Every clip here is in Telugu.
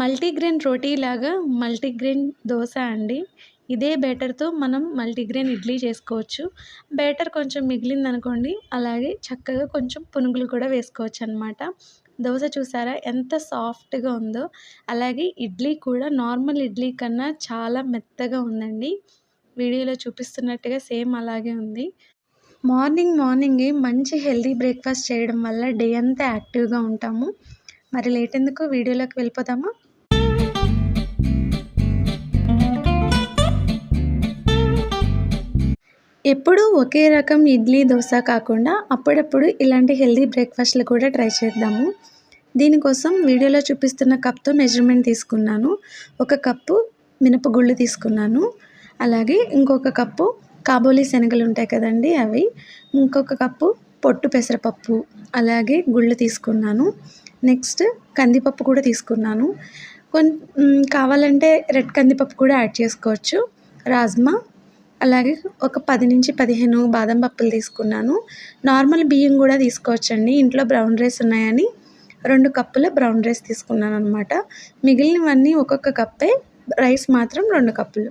మల్టీగ్రెయిన్ రోటీ లాగా మల్టీగ్రెయిన్ దోశ అండి. ఇదే బ్యాటర్తో మనం మల్టీగ్రెయిన్ ఇడ్లీ చేసుకోవచ్చు. బ్యాటర్ కొంచెం మిగిలిందనుకోండి అలాగే చక్కగా కొంచెం పునుగులు కూడా వేసుకోవచ్చు అనమాట దోశ చూసారా ఎంత సాఫ్ట్గా ఉందో అలాగే ఇడ్లీ కూడా నార్మల్ ఇడ్లీ కన్నా చాలా మెత్తగా ఉందండి. వీడియోలో చూపిస్తున్నట్టుగా సేమ్ అలాగే ఉంది. మార్నింగ్ మార్నింగే మంచి హెల్దీ బ్రేక్ఫాస్ట్ చేయడం వల్ల డే అంతా యాక్టివ్గా ఉంటాము. మరి లేట్ ఎందుకు వీడియోలోకి వెళ్ళిపోదామా ఎప్పుడూ ఒకే రకం ఇడ్లీ దోశ కాకుండా అప్పుడప్పుడు ఇలాంటి హెల్దీ బ్రేక్ఫాస్ట్లు కూడా ట్రై చేద్దాము. దీనికోసం వీడియోలో చూపిస్తున్న కప్తో మెజర్మెంట్ తీసుకున్నాను. ఒక కప్పు మినపగుళ్ళు తీసుకున్నాను. అలాగే ఇంకొక కప్పు కాబోలి శనగలు ఉంటాయి కదండి అవి. ఇంకొక కప్పు పొట్టు పెసరపప్పు అలాగే గుళ్ళు తీసుకున్నాను. నెక్స్ట్ కందిపప్పు కూడా తీసుకున్నాను. కొన్ కావాలంటే రెడ్ కందిపప్పు కూడా యాడ్ చేసుకోవచ్చు. రాజ్మా అలాగే ఒక పది నుంచి పదిహేను బాదం పప్పులు తీసుకున్నాను. నార్మల్ బియ్యం కూడా తీసుకోవచ్చండి. ఇంట్లో బ్రౌన్ రైస్ ఉన్నాయని రెండు కప్పుల బ్రౌన్ రైస్ తీసుకున్నాను అనమాట మిగిలినవన్నీ ఒక్కొక్క కప్పే రైస్ మాత్రం రెండు కప్పులు.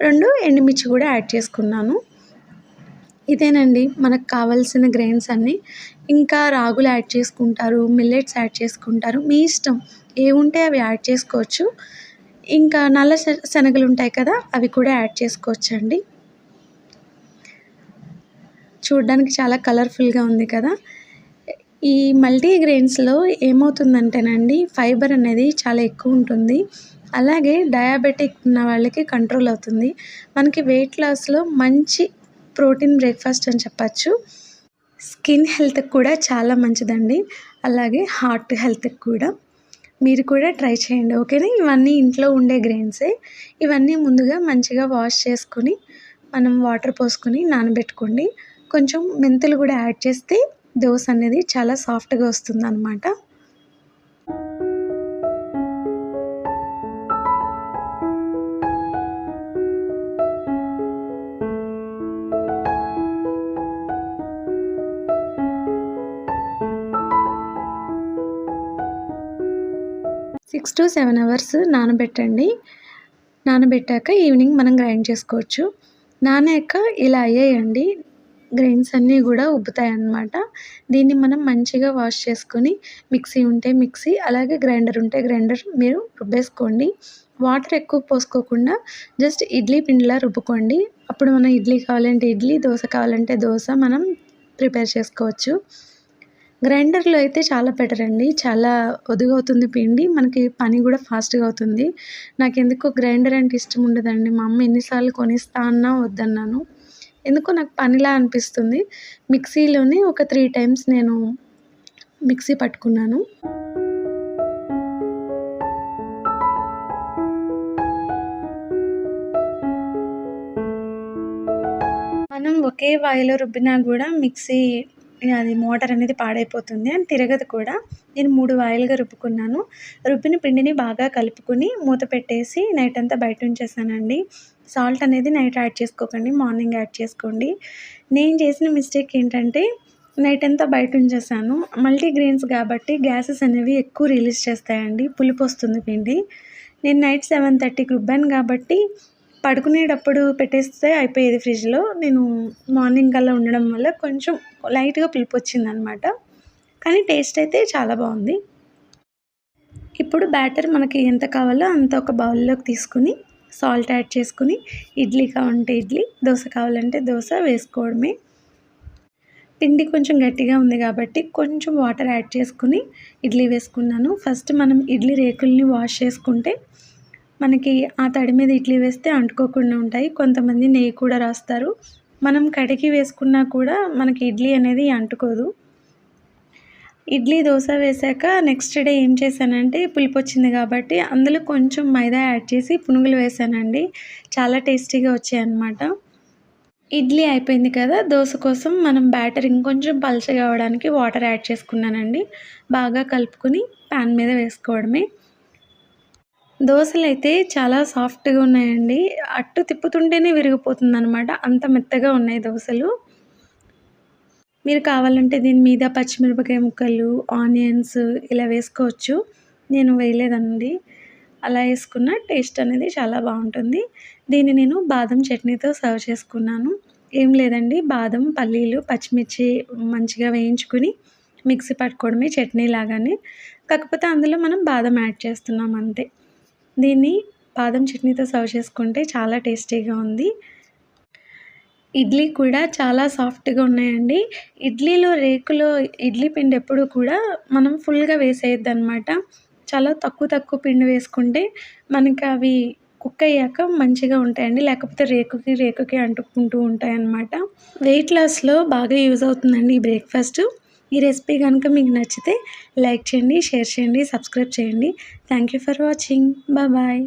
రెండు ఎండుమిర్చి కూడా యాడ్ చేసుకున్నాను. ఇదేనండి. మనకు కావాల్సిన గ్రెయిన్స్ అన్నీ. ఇంకా రాగులు యాడ్ చేసుకుంటారు మిల్లెట్స్ యాడ్ చేసుకుంటారు. మీ ఇష్టం. ఏ ఉంటే అవి యాడ్ చేసుకోవచ్చు. ఇంకా నల్ల శనగలు ఉంటాయి కదా అవి కూడా యాడ్ చేసుకోవచ్చండి. చూడడానికి చాలా కలర్ఫుల్గా ఉంది కదా. ఈ మల్టీగ్రెయిన్స్లో ఏమవుతుందంటేనండి ఫైబర్ అనేది చాలా ఎక్కువ ఉంటుంది. అలాగే డయాబెటిక్ ఉన్న వాళ్ళకి కంట్రోల్ అవుతుంది. మనకి వెయిట్ లాస్లో మంచి ప్రోటీన్ బ్రేక్ఫాస్ట్ అని చెప్పచ్చు. స్కిన్ హెల్త్కి కూడా చాలా మంచిదండి. అలాగే హార్ట్ హెల్త్కి కూడా. మీరు కూడా ట్రై చేయండి ఓకేనా? ఇవన్నీ ఇంట్లో ఉండే గ్రెయిన్సే. ఇవన్నీ ముందుగా మంచిగా వాష్ చేసుకుని మనం వాటర్ పోసుకొని నానబెట్టుకోండి. కొంచెం మెంతులు కూడా యాడ్ చేస్తే దోశ అనేది చాలా సాఫ్ట్గా వస్తుంది అనమాట సిక్స్ టు సెవెన్ అవర్స్ నానబెట్టండి. నానబెట్టాక ఈవినింగ్ మనం గ్రైండ్ చేసుకోవచ్చు. నానాక ఇలా అయ్యాయండి. గ్రెయిన్స్ అన్నీ కూడా ఉబ్బుతాయి అన్నమాట దీన్ని మనం మంచిగా వాష్ చేసుకొని మిక్సీ ఉంటే మిక్సీ అలాగే గ్రైండర్ ఉంటే గ్రైండర్ మీరు రుబ్బేసుకోండి. వాటర్ ఎక్కువ పోసుకోకుండా జస్ట్ ఇడ్లీ పిండిలా రుబ్బుకోండి. అప్పుడు మనం ఇడ్లీ కావాలంటే ఇడ్లీ దోశ కావాలంటే దోశ మనం ప్రిపేర్ చేసుకోవచ్చు. గ్రైండర్లో అయితే చాలా బెటర్ అండి. చాలా ఒదుగవుతుంది పిండి. మనకి పని కూడా ఫాస్ట్గా అవుతుంది. నాకు ఎందుకో గ్రైండర్ అంటే ఇష్టం ఉండదండి. మా అమ్మ ఎన్నిసార్లు కొనిస్తా అన్నా వద్దన్నాను. ఎందుకో నాకు పనిలా అనిపిస్తుంది. మిక్సీలోనే ఒక త్రీ టైమ్స్ నేను మిక్సీ పట్టుకున్నాను. మనం ఒకే వాయిలో రుబ్బినా కూడా మిక్సీ అది మోటార్ అనేది పాడైపోతుంది అని తిరగదు కూడా. నేను మూడు వాయిలుగా రుబ్బుకున్నాను. రుబ్బిన పిండిని బాగా కలుపుకుని మూత పెట్టేసి నైట్ అంతా బయట ఉంచేసానండి. సాల్ట్ అనేది నైట్ యాడ్ చేసుకోకండి మార్నింగ్ యాడ్ చేసుకోండి. నేను చేసిన మిస్టేక్ ఏంటంటే నైట్ అంతా బయట ఉంచేసాను. మల్టీగ్రెయిన్స్ కాబట్టి గ్యాసెస్ అనేవి ఎక్కువ రిలీజ్ చేస్తాయండి పులుపు వస్తుంది పిండి. నేను నైట్ సెవెన్ థర్టీకి రుబ్బాను కాబట్టి పడుకునేటప్పుడు పెట్టేస్తే అయిపోయేది ఫ్రిడ్జ్లో. నేను మార్నింగ్ కల్లా ఉండడం వల్ల కొంచెం లైట్గా పులుపు వచ్చింది అనమాట కానీ టేస్ట్ అయితే చాలా బాగుంది. ఇప్పుడు బ్యాటర్ మనకి ఎంత కావాలో అంత ఒక బౌల్లోకి తీసుకుని సాల్ట్ యాడ్ చేసుకుని ఇడ్లీ కావాలంటే ఇడ్లీ దోశ కావాలంటే దోశ వేసుకోవడమే. పిండి కొంచెం గట్టిగా ఉంది కాబట్టి కొంచెం వాటర్ యాడ్ చేసుకుని ఇడ్లీ వేసుకున్నాను. ఫస్ట్ మనం ఇడ్లీ రేకుల్ని వాష్ చేసుకుంటే మనకి ఆ తడి మీద ఇడ్లీ వేస్తే అంటుకోకుండా ఉంటాయి. కొంతమంది నెయ్యి కూడా రాస్తారు. మనం కడిగి వేసుకున్నా కూడా మనకి ఇడ్లీ అనేది అంటుకోదు. ఇడ్లీ దోశ వేసాక నెక్స్ట్ డే ఏం చేశానంటే పులుపు వచ్చింది కాబట్టి అందులో కొంచెం మైదా యాడ్ చేసి పునుగులు వేసానండి. చాలా టేస్టీగా వచ్చాయన్నమాట ఇడ్లీ అయిపోయింది కదా దోశ కోసం మనం బ్యాటర్ ఇంకొంచెం పలచగా అవ్వడానికి వాటర్ యాడ్ చేసుకున్నానండి. బాగా కలుపుకొని ప్యాన్ మీద వేసుకోవడమే. దోశలు అయితే చాలా సాఫ్ట్గా ఉన్నాయండి. అట్టు తిప్పుతుంటేనే విరిగిపోతుంది అనమాట అంత మెత్తగా ఉన్నాయి దోశలు మీరు కావాలంటే దీని మీద పచ్చిమిరపకాయ ముక్కలు ఆనియన్స్ ఇలా వేసుకోవచ్చు. నేను వేయలేదండి. అలా వేసుకున్న టేస్ట్ అనేది చాలా బాగుంటుంది. దీన్ని నేను బాదం చట్నీతో సర్వ్ చేసుకున్నాను. ఏం లేదండి. బాదం పల్లీలు పచ్చిమిర్చి మంచిగా వేయించుకుని మిక్సీ పట్టుకోవడమే చట్నీ లాగానే. కాకపోతే అందులో మనం బాదం యాడ్ చేస్తున్నాం అంతే. దీన్ని బాదం చట్నీతో సర్వ్ చేసుకుంటే చాలా టేస్టీగా ఉంది. ఇడ్లీ కూడా చాలా సాఫ్ట్గా ఉన్నాయండి. ఇడ్లీలో రేకులో ఇడ్లీ పిండి ఎప్పుడు కూడా మనం ఫుల్గా వేసేయద్దు అనమాట చాలా తక్కువ తక్కువ పిండి వేసుకుంటే మనకి అవి కుక్ అయ్యాక మంచిగా ఉంటాయండి. లేకపోతే రేకుకి రేకుకి అంటుకుంటూ ఉంటాయి అన్నమాట వెయిట్ లాస్లో బాగా యూజ్ అవుతుందండి ఈ బ్రేక్ఫాస్ట్. ఈ రెసిపీ కనుక మీకు నచ్చితే లైక్ చేయండి షేర్ చేయండి సబ్స్క్రైబ్ చేయండి. Thank you for watching bye